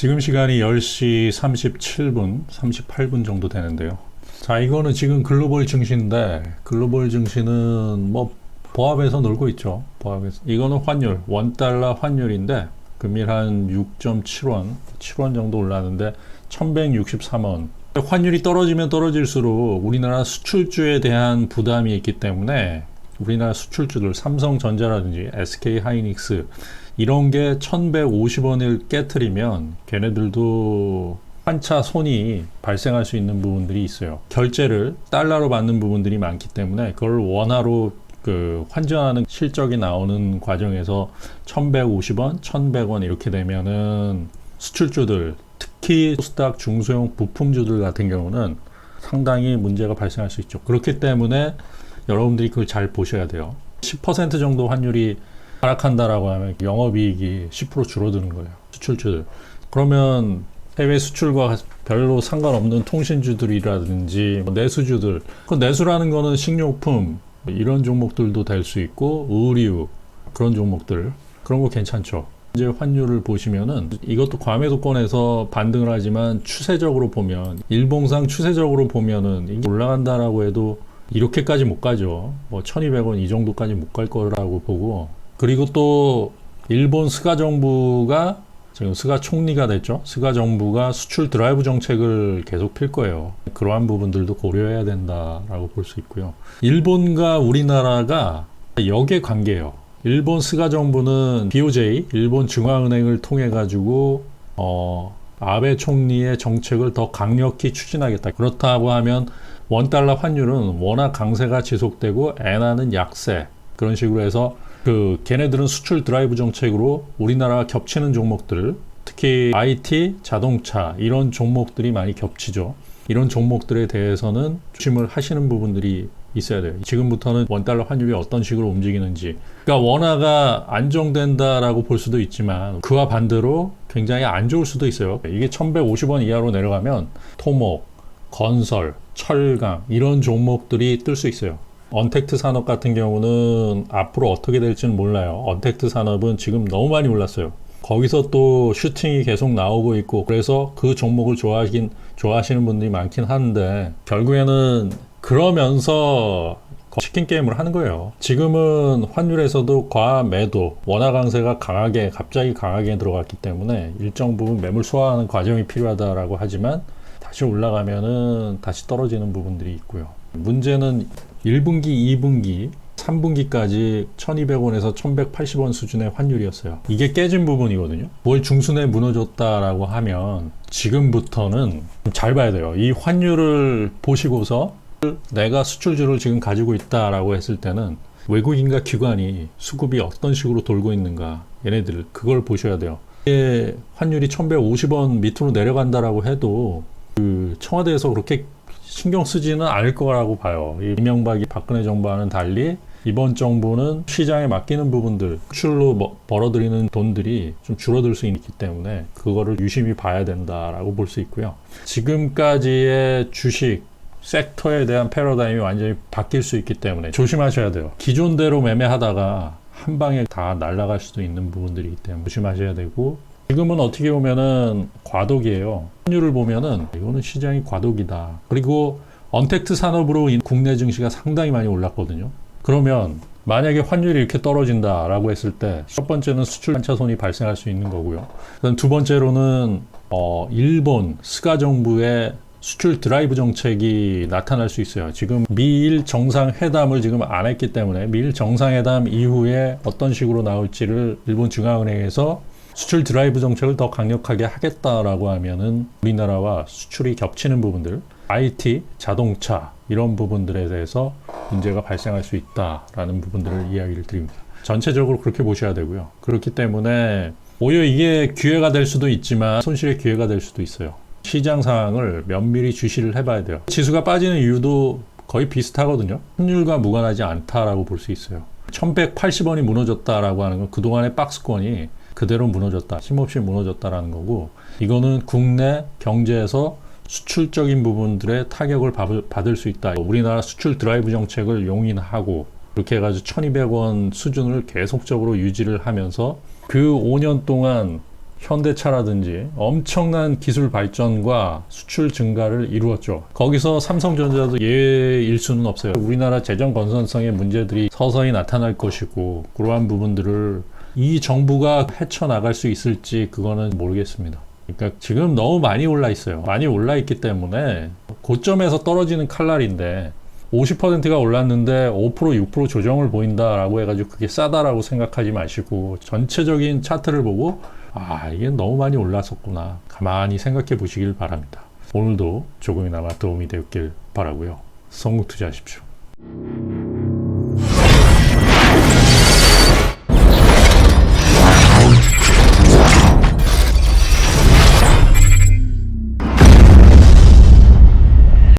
지금 시간이 10시 37분, 38분 정도 되는데요. 자, 이거는 지금 글로벌 증시인데, 글로벌 증시는 뭐, 보합에서 놀고 있죠. 보합에서. 이거는 환율, 원달러 환율인데, 금일 한 6.7원, 7원 정도 올랐는데, 1163원. 환율이 떨어지면 떨어질수록 우리나라 수출주에 대한 부담이 있기 때문에, 우리나라 수출주들, 삼성전자라든지 SK 하이닉스, 이런 게 1150원을 깨트리면 걔네들도 한차 손이 발생할 수 있는 부분들이 있어요. 결제를 달러로 받는 부분들이 많기 때문에 그걸 원화로 그 환전하는 실적이 나오는 과정에서 1150원, 1100원 이렇게 되면은 수출주들 특히 코스닥 중소형 부품주들 같은 경우는 상당히 문제가 발생할 수 있죠. 그렇기 때문에 여러분들이 그걸 잘 보셔야 돼요. 10% 정도 환율이 하락한다라고 하면 영업이익이 10% 줄어드는 거예요. 수출주들. 그러면 해외 수출과 별로 상관없는 통신주들이라든지 뭐 내수주들. 그 내수라는 거는 식료품 이런 종목들도 될 수 있고 의류 그런 종목들 그런 거 괜찮죠. 이제 환율을 보시면은 이것도 과매도권에서 반등을 하지만 추세적으로 보면 일봉상 추세적으로 보면은 올라간다라고 해도 이렇게까지 못 가죠. 뭐 1200원 이 정도까지 못 갈 거라고 보고 그리고 또 일본 스가 정부가 지금 스가 총리가 됐죠. 스가 정부가 수출 드라이브 정책을 계속 필 거예요. 그러한 부분들도 고려해야 된다라고 볼 수 있고요. 일본과 우리나라가 역의 관계예요. 일본 스가 정부는 BOJ, 일본 중앙은행을 통해 가지고 어, 아베 총리의 정책을 더 강력히 추진하겠다. 그렇다고 하면 원 달러 환율은 워낙 강세가 지속되고 엔화는 약세 그런 식으로 해서 그 걔네들은 수출 드라이브 정책으로 우리나라와 겹치는 종목들 특히 IT, 자동차 이런 종목들이 많이 겹치죠. 이런 종목들에 대해서는 조심을 하시는 부분들이 있어야 돼요. 지금부터는 원달러 환율이 어떤 식으로 움직이는지. 그러니까 원화가 안정된다라고 볼 수도 있지만 그와 반대로 굉장히 안 좋을 수도 있어요. 이게 1150원 이하로 내려가면 토목, 건설, 철강 이런 종목들이 뜰 수 있어요. 언택트 산업 같은 경우는 앞으로 어떻게 될지는 몰라요. 언택트 산업은 지금 너무 많이 올랐어요. 거기서 또 슈팅이 계속 나오고 있고 그래서 그 종목을 좋아하긴 좋아하시는 분들이 많긴 한데 결국에는 그러면서 치킨 게임을 하는 거예요. 지금은 환율에서도 과매도 원화 강세가 강하게 갑자기 강하게 들어갔기 때문에 일정 부분 매물 소화하는 과정이 필요하다라고 하지만 다시 올라가면은 다시 떨어지는 부분들이 있고요. 문제는 1분기, 2분기, 3분기까지 1200원에서 1180원 수준의 환율이었어요. 이게 깨진 부분이거든요. 뭘 중순에 무너졌다라고 하면 지금부터는 잘 봐야 돼요. 이 환율을 보시고서 내가 수출주를 지금 가지고 있다라고 했을 때는 외국인과 기관이 수급이 어떤 식으로 돌고 있는가 얘네들 그걸 보셔야 돼요. 이게 환율이 1150원 밑으로 내려간다라고 해도 그 청와대에서 그렇게 신경 쓰지는 않을 거라고 봐요. 이명박이 박근혜 정부와는 달리 이번 정부는 시장에 맡기는 부분들, 수출로 뭐 벌어들이는 돈들이 좀 줄어들 수 있기 때문에 그거를 유심히 봐야 된다라고 볼 수 있고요. 지금까지의 주식 섹터에 대한 패러다임이 완전히 바뀔 수 있기 때문에 조심하셔야 돼요. 기존대로 매매하다가 한 방에 다 날아갈 수도 있는 부분들이기 때문에 조심하셔야 되고 지금은 어떻게 보면은 과도기예요. 환율을 보면은 이거는 시장이 과도기다. 그리고 언택트 산업으로 국내 증시가 상당히 많이 올랐거든요. 그러면 만약에 환율이 이렇게 떨어진다라고 했을 때 첫 번째는 수출 한차손이 발생할 수 있는 거고요. 그다음 두 번째로는 어, 일본 스가 정부의 수출 드라이브 정책이 나타날 수 있어요. 지금 미일 정상회담을 지금 안 했기 때문에 미일 정상회담 이후에 어떤 식으로 나올지를 일본 중앙은행에서 수출 드라이브 정책을 더 강력하게 하겠다라고 하면은 우리나라와 수출이 겹치는 부분들, IT, 자동차 이런 부분들에 대해서 문제가 발생할 수 있다라는 부분들을 이야기를 드립니다. 전체적으로 그렇게 보셔야 되고요. 그렇기 때문에 오히려 이게 기회가 될 수도 있지만 손실의 기회가 될 수도 있어요. 시장 상황을 면밀히 주시를 해봐야 돼요. 지수가 빠지는 이유도 거의 비슷하거든요. 환율과 무관하지 않다라고 볼 수 있어요. 1180원이 무너졌다라고 하는 건 그동안의 박스권이 그대로 무너졌다. 힘없이 무너졌다라는 거고 이거는 국내 경제에서 수출적인 부분들의 타격을 받을 수 있다. 우리나라 수출 드라이브 정책을 용인하고 그렇게 해가지고 1200원 수준을 계속적으로 유지를 하면서 그 5년 동안 현대차라든지 엄청난 기술 발전과 수출 증가를 이루었죠. 거기서 삼성전자도 예일 수는 없어요. 우리나라 재정 건전성의 문제들이 서서히 나타날 것이고 그러한 부분들을 이 정부가 헤쳐나갈 수 있을지 그거는 모르겠습니다. 그러니까 지금 너무 많이 올라 있어요. 많이 올라 있기 때문에 고점에서 떨어지는 칼날인데 50%가 올랐는데 5% 6% 조정을 보인다라고 해가지고 그게 싸다라고 생각하지 마시고 전체적인 차트를 보고 아 이게 너무 많이 올랐었구나 가만히 생각해 보시길 바랍니다. 오늘도 조금이나마 도움이 되었길 바라고요. 성공 투자하십시오.